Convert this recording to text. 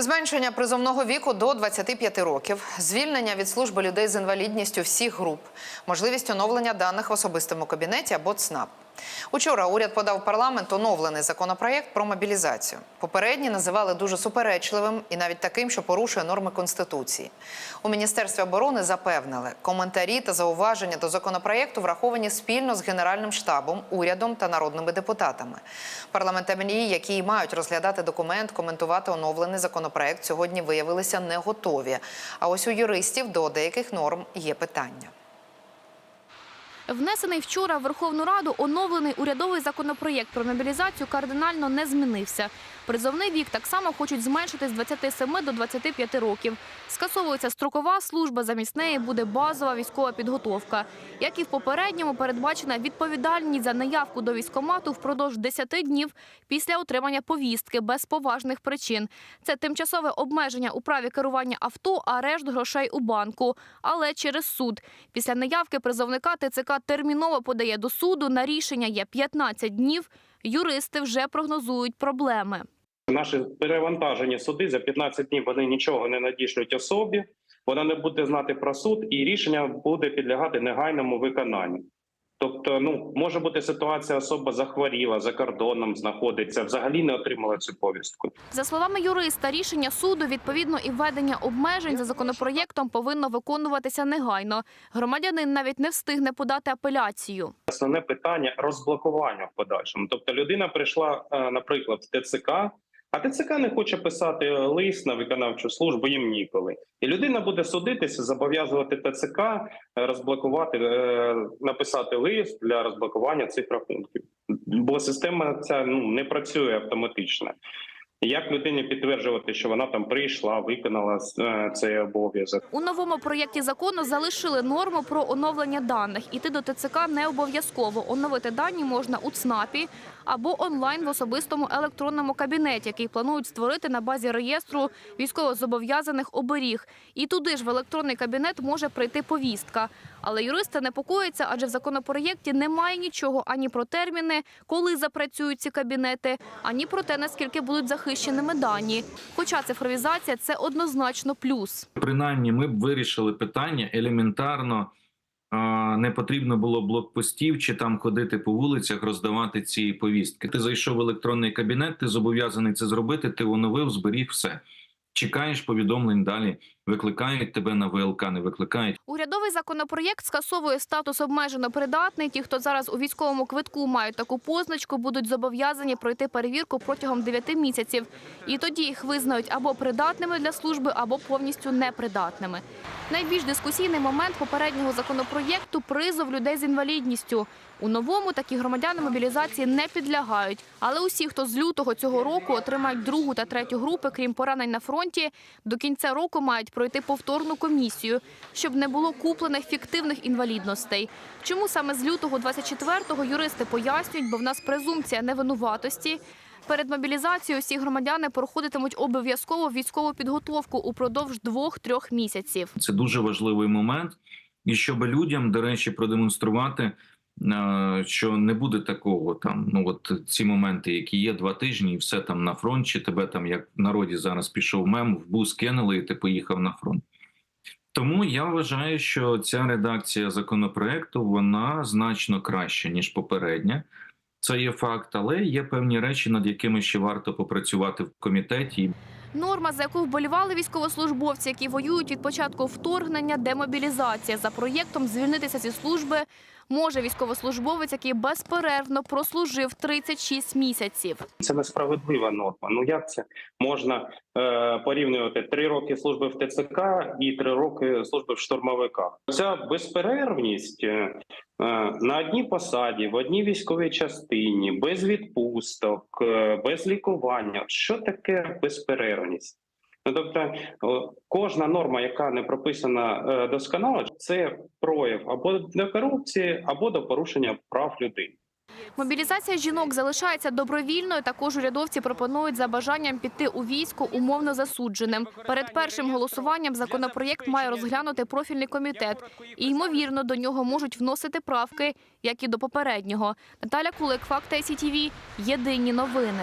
Зменшення призовного віку до 25 років, звільнення від служби людей з інвалідністю всіх груп, можливість оновлення даних в особистому кабінеті або ЦНАП. Учора уряд подав парламент оновлений законопроєкт про мобілізацію. Попередній називали дуже суперечливим і навіть таким, що порушує норми конституції. У міністерстві оборони запевнили, коментарі та зауваження до законопроєкту враховані спільно з генеральним штабом, урядом та народними депутатами. Парламентарі, які мають розглядати документ, коментувати оновлений законопроект, сьогодні виявилися не готові. А ось у юристів до деяких норм є питання. Внесений вчора в Верховну Раду оновлений урядовий законопроєкт про мобілізацію кардинально не змінився. Призовний вік так само хочуть зменшити з 27 до 25 років. Скасовується строкова служба, замість неї буде базова військова підготовка. Як і в попередньому, передбачена відповідальність за неявку до військкомату впродовж 10 днів після отримання повістки без поважних причин. Це тимчасове обмеження у праві керування авто, арешт грошей у банку, але через суд. Після неявки призовника ТЦК терміново подає до суду. На рішення є 15 днів. Юристи вже прогнозують проблеми. Наші перевантажені суди за 15 днів вони нічого не надішлють особі, вона не буде знати про суд, і рішення буде підлягати негайному виконанню. Тобто, ну може бути ситуація, особа захворіла за кордоном, знаходиться, взагалі не отримала цю повістку. За словами юриста, рішення суду відповідно і введення обмежень за законопроєктом повинно виконуватися негайно. Громадянин навіть не встигне подати апеляцію. Основне питання розблокування в подальшому. Тобто, людина прийшла, е, наприклад, в ТЦК. А ТЦК не хоче писати лист на виконавчу службу, їм ніколи. І людина буде судитися, зобов'язувати ТЦК е, розблокувати, е, написати лист для розблокування цих рахунків. Бо система ця ну не працює автоматично. Як людині підтверджувати, що вона там прийшла, виконала е, цей обов'язок? У новому проєкті закону залишили норму про оновлення даних. Іти до ТЦК не обов'язково. Оновити дані можна у ЦНАПі або онлайн в особистому електронному кабінеті, який планують створити на базі реєстру військовозобов'язаних оберіг. І туди ж в електронний кабінет може прийти повістка. Але юристи непокоїться, адже в законопроєкті немає нічого ані про терміни, коли запрацюють ці кабінети, ані про те, наскільки будуть захищеними дані. Хоча цифровізація це однозначно плюс. принаймні ми б вирішили питання елементарно. Не потрібно було блокпостів чи там ходити по вулицях, роздавати ці повістки. Ти зайшов в електронний кабінет, ти зобов'язаний це зробити. Ти оновив, зберіг все. Чекаєш повідомлень далі. Викликають тебе на ВЛК, не викликають. Урядовий законопроєкт скасовує статус обмежено придатний. Ті, хто зараз у військовому квитку мають таку позначку, будуть зобов'язані пройти перевірку протягом 9 місяців. І тоді їх визнають або придатними для служби, або повністю непридатними. Найбільш дискусійний момент попереднього законопроєкту призов людей з інвалідністю. У новому такі громадяни мобілізації не підлягають. Але усі, хто з лютого цього року отримають другу та третю групи, крім поранень на фронті, до кінця року мають пройти повторну комісію, щоб не було куплених фіктивних інвалідностей. Чому саме з лютого 24-го юристи пояснюють, бо в нас презумпція невинуватості. Перед мобілізацією всі громадяни проходитимуть обов'язково військову підготовку упродовж двох-трьох місяців. Це дуже важливий момент, і щоб людям, до речі, продемонструвати, що не буде такого там. Ну от ці моменти, які є два тижні, і все там на фронт, чи тебе там, як в народі зараз пішов мем, в бус кинули, і ти поїхав на фронт. Тому я вважаю, що ця редакція законопроекту вона значно краща ніж попередня. Це є факт, але є певні речі, над якими ще варто попрацювати в комітеті. Норма, за яку вболівали військовослужбовці, які воюють від початку вторгнення, демобілізація. За проєктом звільнитися зі служби може військовослужбовець, який безперервно прослужив 36 місяців. Це несправедлива норма. Ну як це можна е, порівнювати три роки служби в ТЦК і три роки служби в штурмовиках? Ця безперервність е, е, на одній посаді, в одній військовій частині, без відпусток, е, без лікування. Що таке безперервність? Ну, тобто кожна норма, яка не прописана е, досконало, це прояв або до корупції, або до порушення прав людини. Мобілізація жінок залишається добровільною. Також урядовці пропонують за бажанням піти у військо умовно засудженим. Перед першим голосуванням законопроєкт має розглянути профільний комітет. І, ймовірно, до нього можуть вносити правки, як і до попереднього. Наталя Кулик, Факт ICTV, Єдині новини.